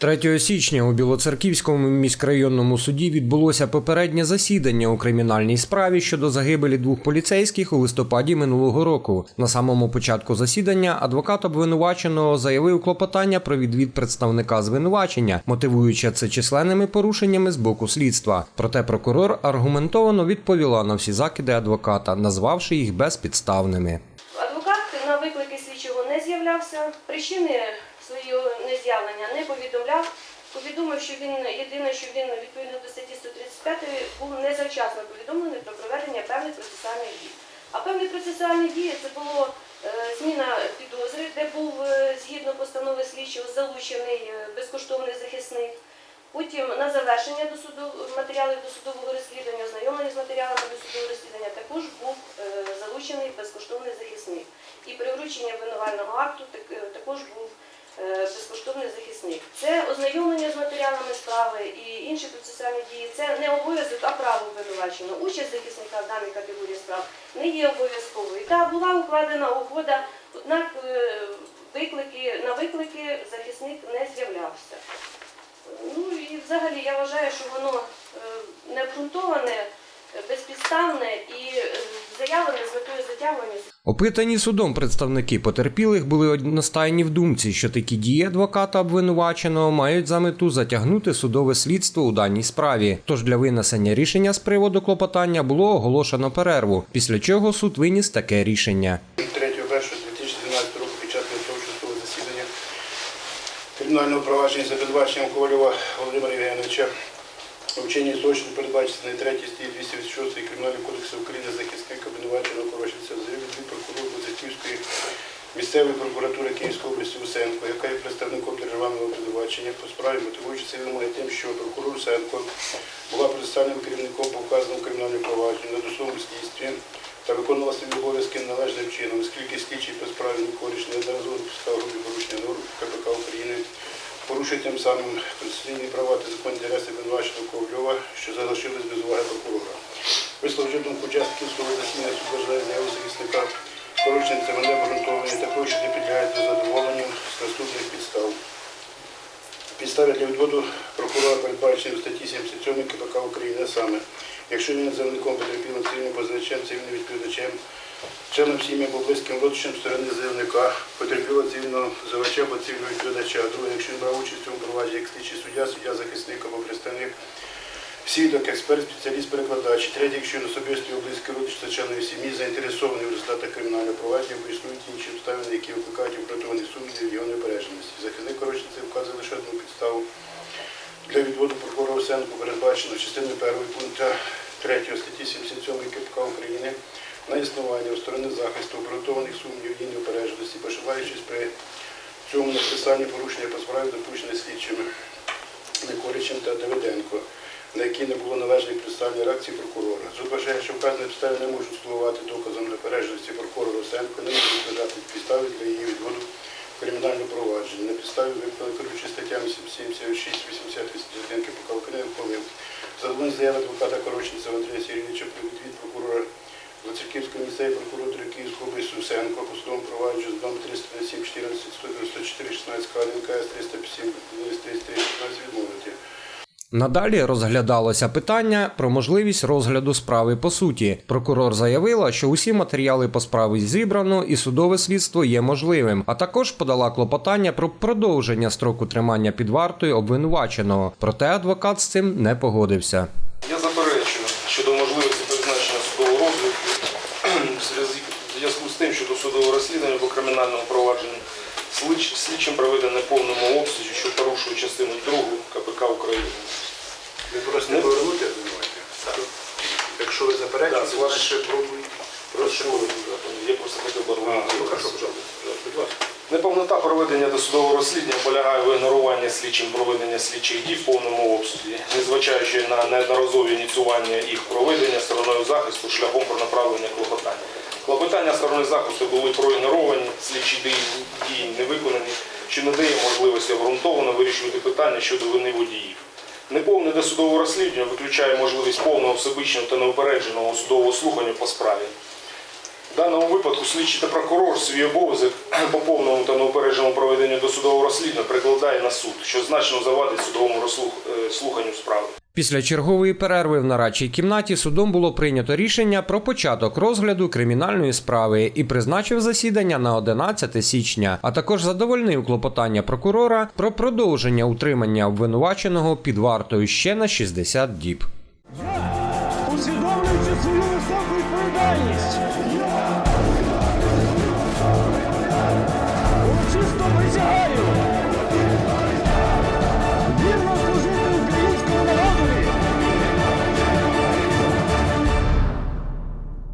3 січня у Білоцерківському міськрайонному суді відбулося попереднє засідання у кримінальній справі щодо загибелі двох поліцейських у листопаді минулого року. На самому початку засідання адвокат обвинуваченого заявив клопотання про відвід представника звинувачення, мотивуючи це численними порушеннями з боку слідства. Проте прокурор аргументовано відповіла на всі закиди адвоката, назвавши їх безпідставними. Слідчого не з'являвся. Причини свого нез'явлення не повідомляв. Повідомив, що він єдине, що він відповідно до статті 135 був незавчасно повідомлений про проведення певних процесуальних дій. А певні процесуальні дії це було е, зміна підозри, де був е, згідно постанови слідчого залучений е, безкоштовний захисник. Потім на завершення досуду матеріалів досудового розслідування, ознайомлення з матеріалами досудового розслідування також був залучений безкоштовний захисник. І при врученні обвинувального акту е, також був е, безкоштовний захисник. Це ознайомлення з матеріалами справи і інші процесуальні дії. Це не обов'язок, а право обвинуваченого. Участь захисника в даній категорії справ не є обов'язковою. Та була укладена угода, однак е, виклики на виклики захисник не з'являвся. Ну і взагалі я вважаю, що воно необґрунтоване, безпідставне і заявлене з метою затягування Опитані судом представники потерпілих були одностайні в думці, що такі дії адвоката обвинуваченого мають за мету затягнути судове слідство у даній справі. Тож для винесення рішення з приводу клопотання було оголошено перерву, після чого суд виніс таке рішення. 3.1.2012 року під час судового засідання кримінального провадження за обвинуваченням Ковальова Володимира Євгеновича у вчиненні злочину передбачений 3 статті 286 Кримінального кодексу України захисник обвинуваченого Короченця заявив від прокурора Луцерківської місцевої прокуратури Київської області Усенко, яка є представником державного обвинувачення по справі, мотивуючи ці вимоги тим, що прокурор Усенко була представленим керівником по вказаному кримінальному провадженню на досудовому слідстві та виконувала свої обов'язки належним чином, оскільки слідчий по справі Ніколіч неодноразово допускав грубі порушення норм КПК України, порушує тим самим конституційні права та законні інтереси що залишились без уваги прокурора. Висловивши думку учасників свого засідання вважає заяву захисника порушенцями необґрунтовані, також що не підлягають до задоволенню з наступних підстав. Підстави для відводу прокурора передбачені в статті 77 КПК України саме, якщо він заявником потерпілим цивільним позначем, цивільним відповідачем, членом сім'ї або близьким родичем сторони заявника, потерпіло цивільного завача або цивільного відповідача, друге, якщо він брав участь у провадженні як слідчий суддя, суддя захисник або представник, свідок, експерт, спеціаліст, перекладач, третє, якщо він особисто його близький родич та членові сім'ї заінтересований в результатах кримінального провадження, бо існують інші обставини, які викликають обґрунтовані сумніви в його непередженості. Захисник коротше вказує лише одну підставу. Для відводу прокурора Осенко передбачено частиною першої пункту 3 статті 77 КПК України на існування у сторони захисту обґрунтованих сумнівів і неупередженості, пошиваючись при цьому написанні порушення по справі допущене слідчими Николічем та Давиденко, на які не було належних представлень реакції прокурора. Вважає, що вказані підстави не можуть слугувати доказом непередженості прокурора Осенко, не можуть вважати підстави для її відводу в кримінальне провадження. На підставі виконаної керуючи статтями 76, 80, 81 КПК України ухвалив. Задоволення заяви адвоката Короченця Андрія Сергійовича про відвід прокурора Луцерківської місцевої прокуратури Київської області Усенко по судовому провадженню з номер 357 14 194 16 КНКС 357 33 16 відмовити. Надалі розглядалося питання про можливість розгляду справи по суті. Прокурор заявила, що усі матеріали по справі зібрано і судове слідство є можливим, а також подала клопотання про продовження строку тримання під вартою обвинуваченого. Проте адвокат з цим не погодився. Я заперечую щодо можливості призначення судового розгляду в зв'язку- зв'язку з тим, що до судового розслідування по кримінальному провадженню слідчим проведене повному обсязі, що порушує частину 2 КПК України. Ви просто не повернути обвинувачення? Так. Якщо ви Так, заперечуєте, з ваш- значить пробуйте. Прошу, я просто хотів би А, ну, аргументувати. хорошо, пожалуйста. Будь ласка. Неповнота проведення досудового розслідування полягає в ігноруванні слідчим проведення слідчих дій в повному обсязі, незважаючи на неодноразові ініціювання їх проведення стороною захисту шляхом про направлення клопотання. Клопотання сторони захисту були проігноровані, слідчі дії, не виконані, що не дає можливості обґрунтовано вирішувати питання щодо вини водіїв. Неповне досудове розслідування виключає можливість повного всебічного та неупередженого судового слухання по справі. В даному випадку слідчий та прокурор свій обов'язок по повному та неупередженому проведенню досудового розслідування прикладає на суд, що значно завадить судовому е, слуханню справи. Після чергової перерви в нарадчій кімнаті судом було прийнято рішення про початок розгляду кримінальної справи і призначив засідання на 11 січня, а також задовольнив клопотання прокурора про продовження утримання обвинуваченого під вартою ще на 60 діб. Усвідомлюючи свою високу відповідальність,